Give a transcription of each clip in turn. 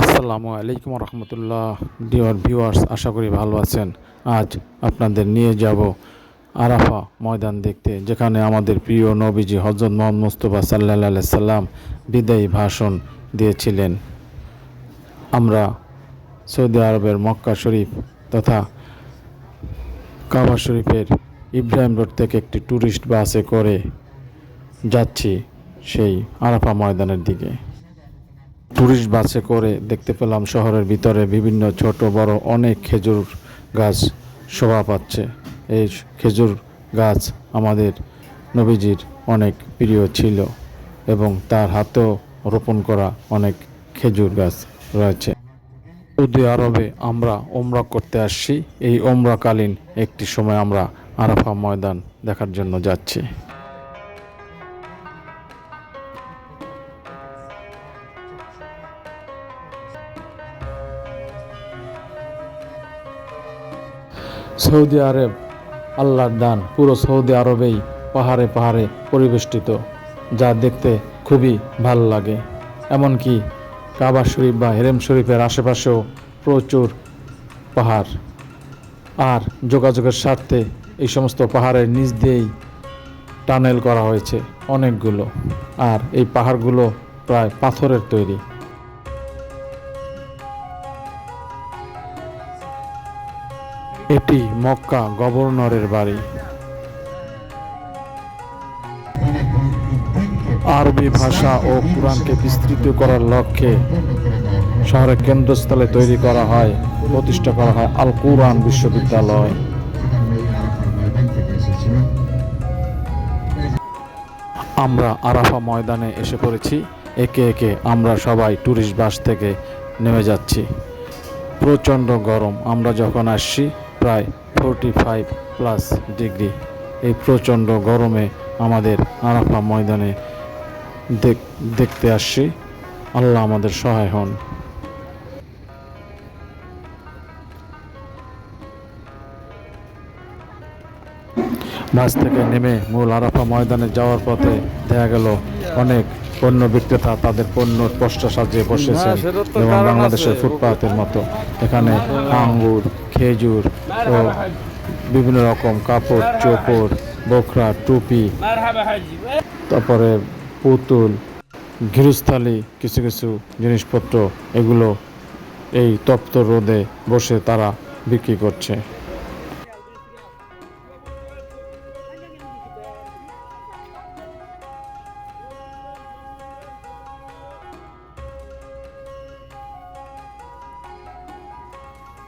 আসসালামু আলাইকুম রহমতুল্লাহ। ডিওর ভিউয়ার্স আশা করি ভালো আছেন। আজ আপনাদের নিয়ে যাব আরাফা ময়দান দেখতে, যেখানে আমাদের প্রিয় নবীজি হজরত মোহাম্মদ মুস্তফা সাল্লাহ সাল্লাম বিদায়ী ভাষণ দিয়েছিলেন। আমরা সৌদি আরবের মক্কা শরীফ তথা কাবা শরীফের ইব্রাহিম রোড থেকে একটি ট্যুরিস্ট বাসে করে যাচ্ছি সেই আরাফা ময়দানের দিকে। টুরিস্ট বাসে করে দেখতে পেলাম শহরের ভিতরে বিভিন্ন ছোট, বড় অনেক খেজুর গাছ শোভা পাচ্ছে। এই খেজুর গাছ আমাদের নবীজির অনেক প্রিয় ছিল এবং তার হাতেও রোপণ করা অনেক খেজুর গাছ রয়েছে। সৌদি আরবে আমরা ওমরা করতে আসছি। এই ওমরাকালীন একটি সময় আমরা আরাফা ময়দান দেখার জন্য যাচ্ছি। সৌদি আরব আল্লাহর দান পুরো সৌদি আরবেই পাহাড়ে পাহাড়ে পরিবেষ্টিত, যা দেখতে খুবই ভালো লাগে। এমনকি কাবা শরীফ বা হেরেম শরীফের আশেপাশেও প্রচুর পাহাড়। আর যোগাযোগের স্বার্থে এই সমস্ত পাহাড়ের নিচ দিয়েই টানেল করা হয়েছে অনেকগুলো। আর এই পাহাড়গুলো প্রায় পাথরের তৈরি। এটি মক্কা গভর্নরের বাড়ি। আরবি ভাষা ও কোরআনকে বিস্তৃত করার লক্ষ্যে শহরের কেন্দ্রস্থলে তৈরি করা হয়, প্রতিষ্ঠা করা হয় আল কুরআন বিশ্ববিদ্যালয়। আমরা আরাফা ময়দানে এসে পড়েছি। একে একে আমরা সবাই ট্যুরিস্ট বাস থেকে নেমে যাচ্ছি। প্রচণ্ড গরম। আমরা যখন আসছি প্রায় ফোরটি ফাইভ প্লাস ডিগ্রি এই প্রচণ্ড গরমে আমাদের আরাফা ময়দানে দেখ- দেখতে আসছি। আল্লাহ আমাদের সহায় হন। বাস থেকে নেমে মূল আরাফা ময়দানে যাওয়ার পথে দেখা গেল অনেক পণ্য বিক্রেতা তাদের পণ্য পোস্টার সাজিয়ে বসেছেন এবং বাংলাদেশের ফুটপাতের মতো। এখানে আঙ্গুর খেজুর বিভিন্ন রকম কাপড় চোপড় বোখরা টুপি তারপরে পুতুল গৃহস্থালি কিছু কিছু জিনিসপত্র এগুলো এই তপ্ত রোদে বসে তারা বিক্রি করছে।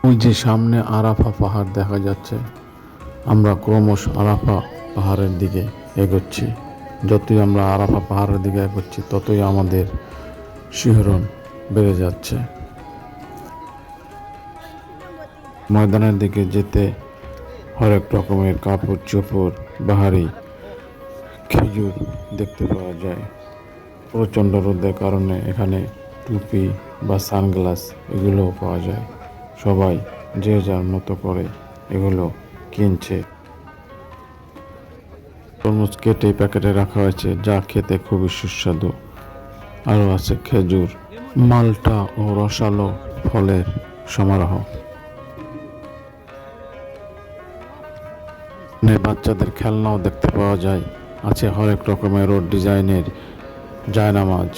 ওই যে সামনে আরাফা পাহাড় দেখা যাচ্ছে, আমরা ক্রমশ আরাফা পাহাড়ের দিকে এগোচ্ছি। যতই আমরা আরাফা পাহাড়ের দিকে এগোচ্ছি, ততই আমাদের শিহরণ বেড়ে যাচ্ছে। ময়দানের দিকে যেতে হরেক রকমের কাপড় চোপড়, বাহারি, খেজুর দেখতে পাওয়া যায়। প্রচণ্ড রোদের কারণে এখানে টুপি বা সানগ্লাস এগুলোও পাওয়া যায়। সবাই যে যার মতো করে এগুলো কিনছে। তরমুজ কেটে প্যাকেটে রাখা হয়েছে, যা খেতে খুবই সুস্বাদু। আরও আছে খেজুর, মালটা ও রসালো ফলের সমারোহ। বাচ্চাদের খেলনাও দেখতে পাওয়া যায়। আছে হরেক রকমের ও ডিজাইনের জায়নামাজ।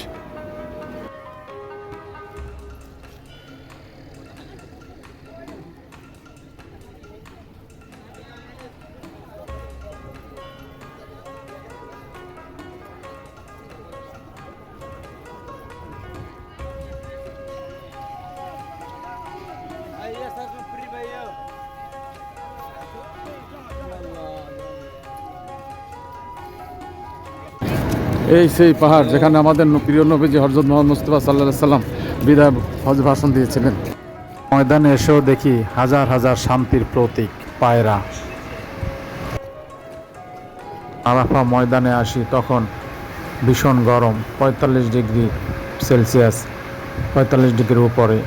এই সেই পাহাড় যেখানে আমাদের প্রিয় নবীজি হজরত মোহাম্মদ মুস্তফা সাল্লাহ সাল্লাম বিদায় হজ ভাষণ দিয়েছিলেন। ময়দানে এসেও দেখি হাজার হাজার শান্তির প্রতীক, পায়রা। আরাফা ময়দানে আসি তখন ভীষণ গরম, পঁয়তাল্লিশ ডিগ্রি সেলসিয়াস, পঁয়তাল্লিশ ডিগ্রির উপরে।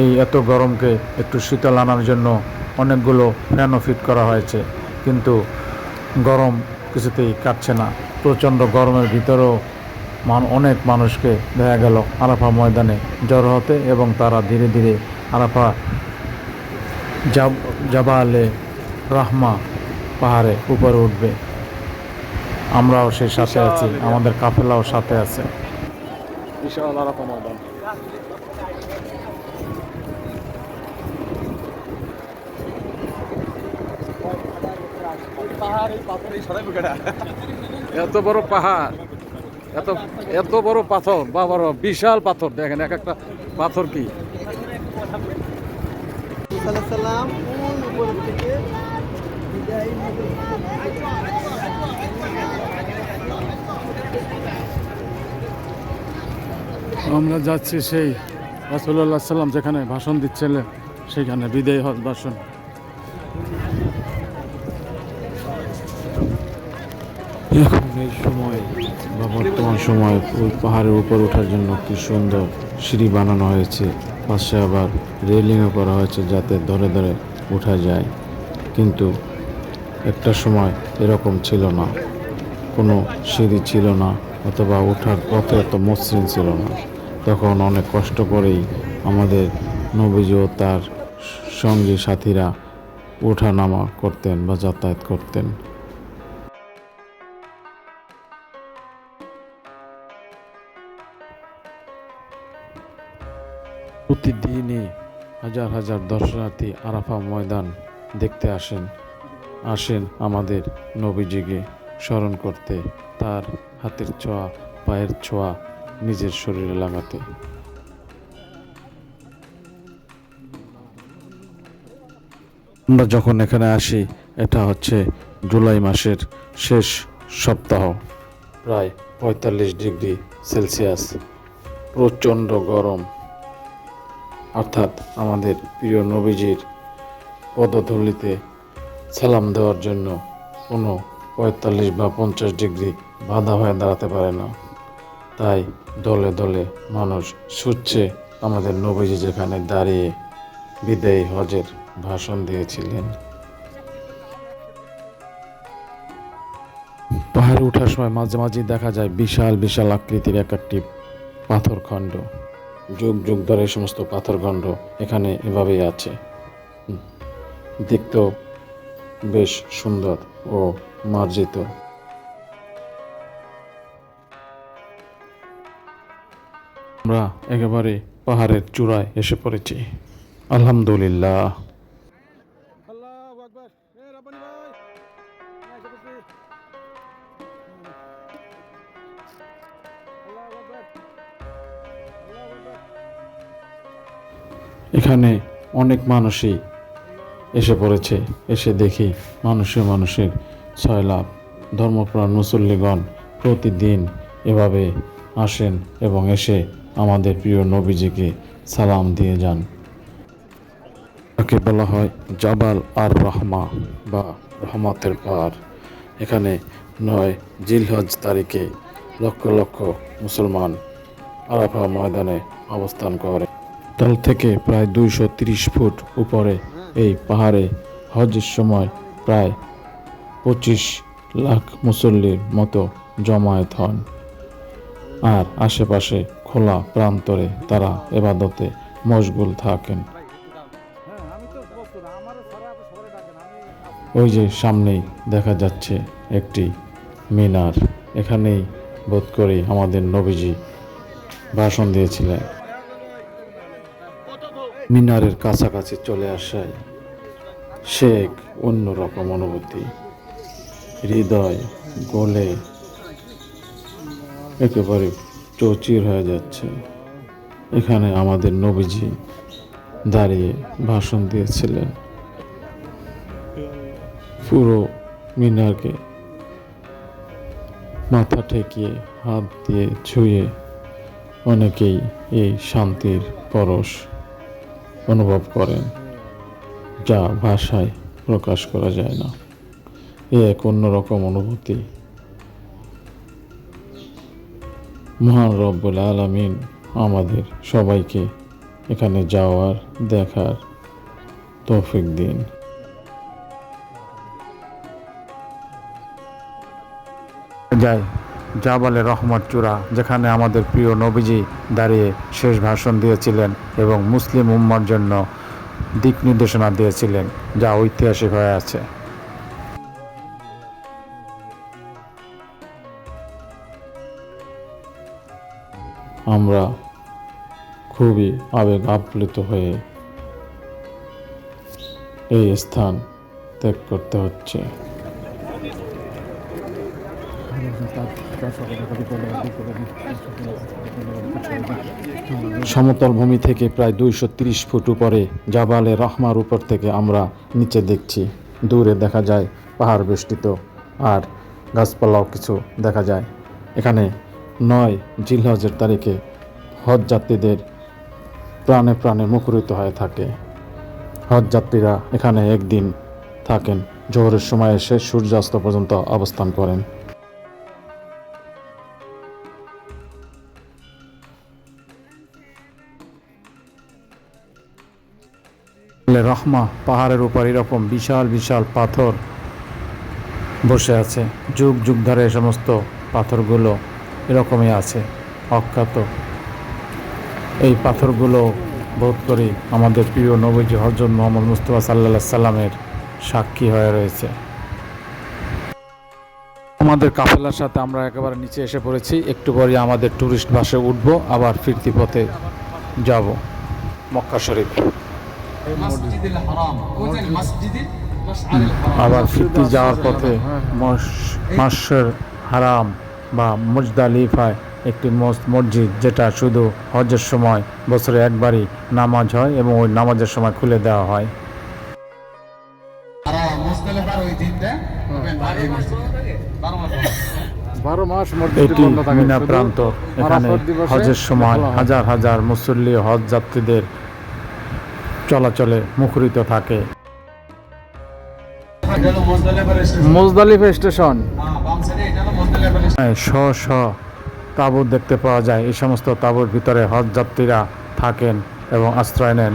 এই এত গরমকে একটু শীতল আনার জন্য অনেকগুলো ফ্যানও ফিট করা হয়েছে, কিন্তু গরম কিছুতেই কাটছে না। প্রচণ্ড গরমের ভিতরেও মান অনেক মানুষকে দেখা গেল আরাফা ময়দানে জড়ো হতে এবং তারা ধীরে ধীরে আরাফা জাব- জাবালে রাহমা পাহাড়ে উপরে উঠবে। আমরাও সেই সাথে আছি আমাদের কাফেলাও সাথে আছে। বিশাল আরাফা ময়দান। এত বড় পাহাড় এত এত বড় পাথর বাবার বিশাল পাথর দেখেন এক একটা পাথর কি। আমরা যাচ্ছি সেই রাসুল্লাহ সাল্লাম যেখানে ভাষণ দিচ্ছিলেন সেখানে বিদায় হজ ভাষণ এই সময় বা বর্তমান সময় ওই পাহাড়ের উপর ওঠার জন্য কি সুন্দর সিঁড়ি বানানো হয়েছে, পাশে আবার রেলিংও করা হয়েছে যাতে ধরে ধরে ওঠা যায়। কিন্তু একটা সময় এরকম ছিল না। কোনো সিঁড়ি ছিল না অথবা ওঠার পথে এত মসৃণ ছিল না। তখন অনেক কষ্ট করেই আমাদের নবীজি ও তার সঙ্গী সাথীরা ওঠা নামা করতেন বা যাতায়াত করতেন। প্রতিদিনই হাজার হাজার দর্শনার্থী আরাফা ময়দান দেখতে আসেন আসেন আমাদের নবীজিকে স্মরণ করতে। তার হাতের ছোঁয়া, পায়ের ছোঁয়া নিজের শরীরে লাগাতে। আমরা যখন এখানে আসি, এটা হচ্ছে জুলাই মাসের শেষ সপ্তাহ, প্রায় পঁয়তাল্লিশ ডিগ্রি সেলসিয়াস। প্রচণ্ড গরম। অর্থাৎ আমাদের প্রিয় নবীজির পদধূলিতে সালাম দেওয়ার জন্য কোনো পঁয়তাল্লিশ বা পঞ্চাশ ডিগ্রি বাধা হয়ে দাঁড়াতে পারে না। তাই দলে দলে মানুষ ছুটছে আমাদের নবীজি যেখানে দাঁড়িয়ে বিদায়ী হজের ভাষণ দিয়েছিলেন। পাহাড়ে ওঠার সময় মাঝে মাঝে দেখা যায় বিশাল বিশাল আকৃতির এক একটি পাথরখণ্ড। যুগ যুগ ধরে সমস্ত পাথরখণ্ড এখানে এভাবেই আছে। দেখতেও বেশ সুন্দর ও মার্জিত। আমরা একেবারে পাহাড়ের চূড়ায় এসে পড়েছি। আলহামদুলিল্লাহ। এখানে অনেক মানুষই এসে পড়েছে। এসে দেখি মানুষে মানুষের ছয় লাভ। ধর্মপ্রাণ মুসল্লিগণ প্রতিদিন এভাবে আসেন এবং এসে আমাদের প্রিয় নবীজিকে সালাম দিয়ে যান। তাকে বলা হয় জাবাল আর রহমা বা রহমাতের পাহাড় এখানে নয় জিলহজ তারিখে লক্ষ লক্ষ মুসলমান আরাফা ময়দানে অবস্থান করে। তাল থেকে প্রায় দুইশো তিরিশ ফুট উপরে এই পাহাড়ে হজের সময় প্রায় পঁচিশ লাখ মুসল্লির মতো জমায়েত হন। আর আশেপাশে খোলা প্রান্তরে তারা এবাদতে মশগুল থাকেন। ওই যে সামনেই দেখা যাচ্ছে একটি মিনার। এখানেই বোধ করি আমাদের নবীজি ভাষণ দিয়েছিলেন। মিনারের কাছাকাছি চলে আসায় সে এক অন্যরকম অনুভূতি। হৃদয় গলে একেবারে চৌচির হয়ে যাচ্ছে। এখানে আমাদের নবীজি দাঁড়িয়ে ভাষণ দিয়েছিলেন। পুরো মিনারকে মাথা ঠেকিয়ে, হাত দিয়ে ছুঁয়ে অনেকেই এই শান্তির পরশ অনুভব করেন যা ভাষায় প্রকাশ করা যায় না। এ এক অন্যরকম অনুভূতি। মহান রব্বুল আলামিন আমাদের সবাইকে এখানে যাওয়ার, দেখার তৌফিক দিন। যাই। জাবালে রহমত চূড়া, যেখানে আমাদের প্রিয় নবীজি দাঁড়িয়ে শেষ ভাষণ দিয়েছিলেন এবং মুসলিম উম্মার জন্য দিক নির্দেশনা দিয়েছিলেন, যা ঐতিহাসিক হয়ে আছে। আমরা খুবই আবেগ আপ্লুত হয়ে এই স্থান ত্যাগ করতে হচ্ছে। সমতল ভূমি থেকে প্রায় দুইশো তিরিশ ফুট উপরে জাবালে রহমার উপর থেকে আমরা নিচে দেখছি। দূরে দেখা যায় পাহাড় বেষ্টিত আর গাছপালাও কিছু দেখা যায়। এখানে নয় জিলহজের তারিখে হজ যাত্রীদের প্রাণে প্রাণে মুখরিত হয়ে থাকে। হজ যাত্রীরা এখানে একদিন থাকেন। জোহরের সময় এসে সূর্যাস্ত পর্যন্ত অবস্থান করেন। রহমা পাহাড়ের উপর এরকম বিশাল বিশাল পাথর বসে আছে। যুগ যুগ ধরে সমস্ত পাথরগুলো এরকমই আছে অখ্যাত এই পাথরগুলো বোধ করি আমাদের প্রিয় নবীজি হজরত মোহাম্মদ মুস্তফা সাল্লাহ সাল্লামের সাক্ষী হয়ে রয়েছে। আমাদের কাফেলার সাথে আমরা একেবারে নিচে এসে পড়েছি। একটু পরে আমাদের ট্যুরিস্ট বাসে উঠবো, আবার ফিরতি পথে যাব। মক্কা শরীফ। আবার ফিরতে যাওয়ার পথে মাসের হারাম বা মুজদালিফায় একটি মসজিদ যেটা শুধু হজের সময় বছরে একবারই নামাজ হয় এবং ওই নামাজের সময় খুলে দেওয়া হয়। এটি মিনা প্রান্ত। এখানে হজের সময় হাজার হাজার মুসল্লি হজ যাত্রীদের চলাচলে মুখরিত থাকে। মুজদালিফা হ্যাঁ স্টেশন। হ্যাঁ, শ শ তাঁবুত দেখতে পাওয়া যায়। এই সমস্ত তাঁবুর ভিতরে হজ যাত্রীরা থাকেন এবং আশ্রয় নেন।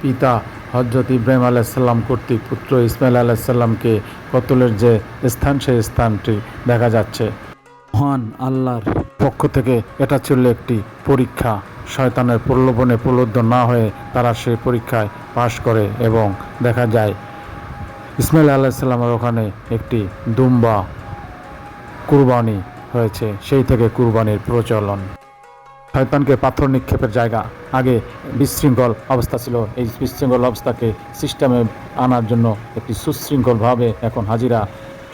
পিতা হজরত ইব্রাহিম আলাইসাল্লাম কর্তৃক পুত্র ইসমাইল আলাইসাল্লামকে কতলের যে স্থান সেই স্থানটি দেখা যাচ্ছে। মহান আল্লাহর পক্ষ থেকে এটা ছিল একটি পরীক্ষা। শয়তানের প্রলোভনে প্রলুব্ধ না হয়ে তারা সেই পরীক্ষায় পাশ করে এবং দেখা যায় ইসমাইল আলাইসাল্লামের ওখানে একটি দুম্বা কুরবানি হয়েছে। সেই থেকে কুরবানির প্রচলন। শয়তানকে পাথর নিক্ষেপের জায়গা। আগে বিশৃঙ্খল অবস্থা ছিল। এই বিশৃঙ্খল অবস্থাকে সিস্টেমে আনার জন্য একটি সুশৃঙ্খলভাবে এখন হাজিরা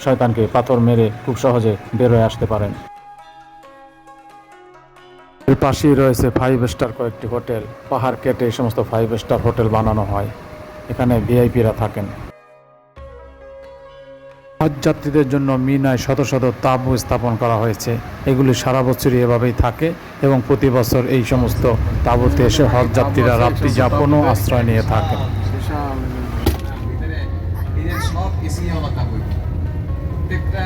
শয়তানকে পাথর মেরে খুব সহজে বের হয়ে আসতে পারেন। পাশেই রয়েছে ফাইভ স্টার কয়েকটি হোটেল। পাহাড় কেটে এই সমস্ত ফাইভ স্টার হোটেল বানানো হয়। এখানে ভিআইপিরা থাকেন। হজ যাত্রীদের জন্য মিনায় শত শত তাঁবু স্থাপন করা হয়েছে। এগুলি সারা বছরই এভাবেই থাকে এবং প্রতি বছর এই সমস্ত তাঁবুতে এসে হজ যাত্রীরা রাত্রি যাপন ও আশ্রয় নিয়ে থাকেন। প্রত্যেকটা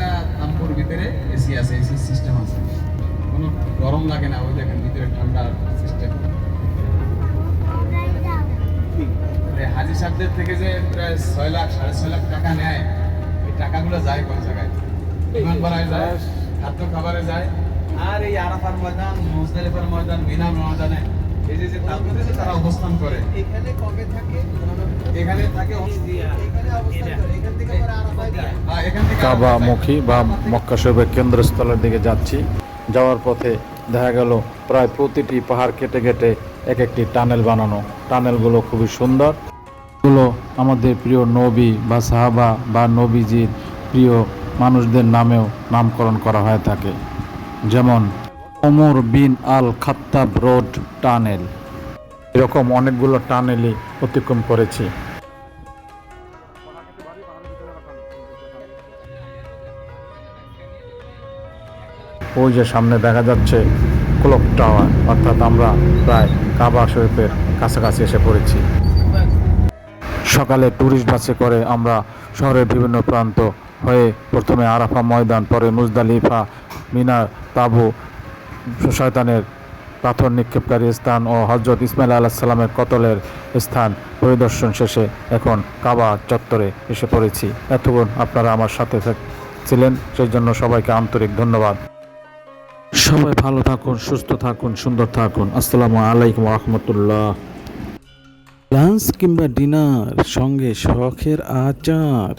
আছে সিস্টেম আছে। গরম লাগে না ওই দেখেন ভিতরে ঠান্ডার সিস্টেম হাজি সাহেবদের থেকে যে প্রায় ছয় লাখ সাড়ে ছয় লাখ টাকা নেয় এই টাকাগুলো যায় কোন জায়গায়? বিমান ভাড়ায় যায় খাদ্য খাবারে যায়। আর এই আরাফার ময়দান মুজদালিফার ময়দান মিনা ময়দানে এই যে যে তাবুতে যে তারা অবস্থান করে। এখানে কবে থাকে? এখানে থাকে এখান থেকে কাবামুখী বা মক্কা শরীফের কেন্দ্রস্থলের দিকে যাচ্ছি। যাওয়ার পথে দেখা গেল, প্রায় প্রতিটি পাহাড় কেটে কেটে এক একটি টানেল বানানো। টানেলগুলো খুবই সুন্দর। এগুলো আমাদের প্রিয় নবী বা সাহাবা বা নবীজির প্রিয় মানুষদের নামেও নামকরণ করা হয়ে থাকে। যেমন, Omar bin Al Khattab road tunnel. এরকম অনেকগুলো টানেলই অতিক্রম করেছি। ওই যে সামনে দেখা যাচ্ছে ক্লক টাওয়ার, অর্থাৎ আমরা প্রায় কাবা শরীফের কাছাকাছি এসে পড়েছি। সকালে ট্যুরিস্ট বাসে করে আমরা শহরের বিভিন্ন প্রান্ত হয়ে প্রথমে আরাফা ময়দান, পরে মুজদালিফা, মিনার, তাবু, শয়তানের পাথর নিক্ষেপকারী স্থান ও হজরত ইসমাইল আলাহ সাল্লামের কতলের স্থান পরিদর্শন শেষে এখন কাবা চত্বরে এসে পড়েছি। এতক্ষণ আপনারা আমার সাথে ছিলেন সেই জন্য সবাইকে আন্তরিক ধন্যবাদ। সবাই ভালো থাকুন, সুস্থ থাকুন, সুন্দর থাকুন। আসসালামু আলাইকুম রহমতুল্লাহ। লাঞ্চ কিংবা ডিনার সঙ্গে শখের আচার।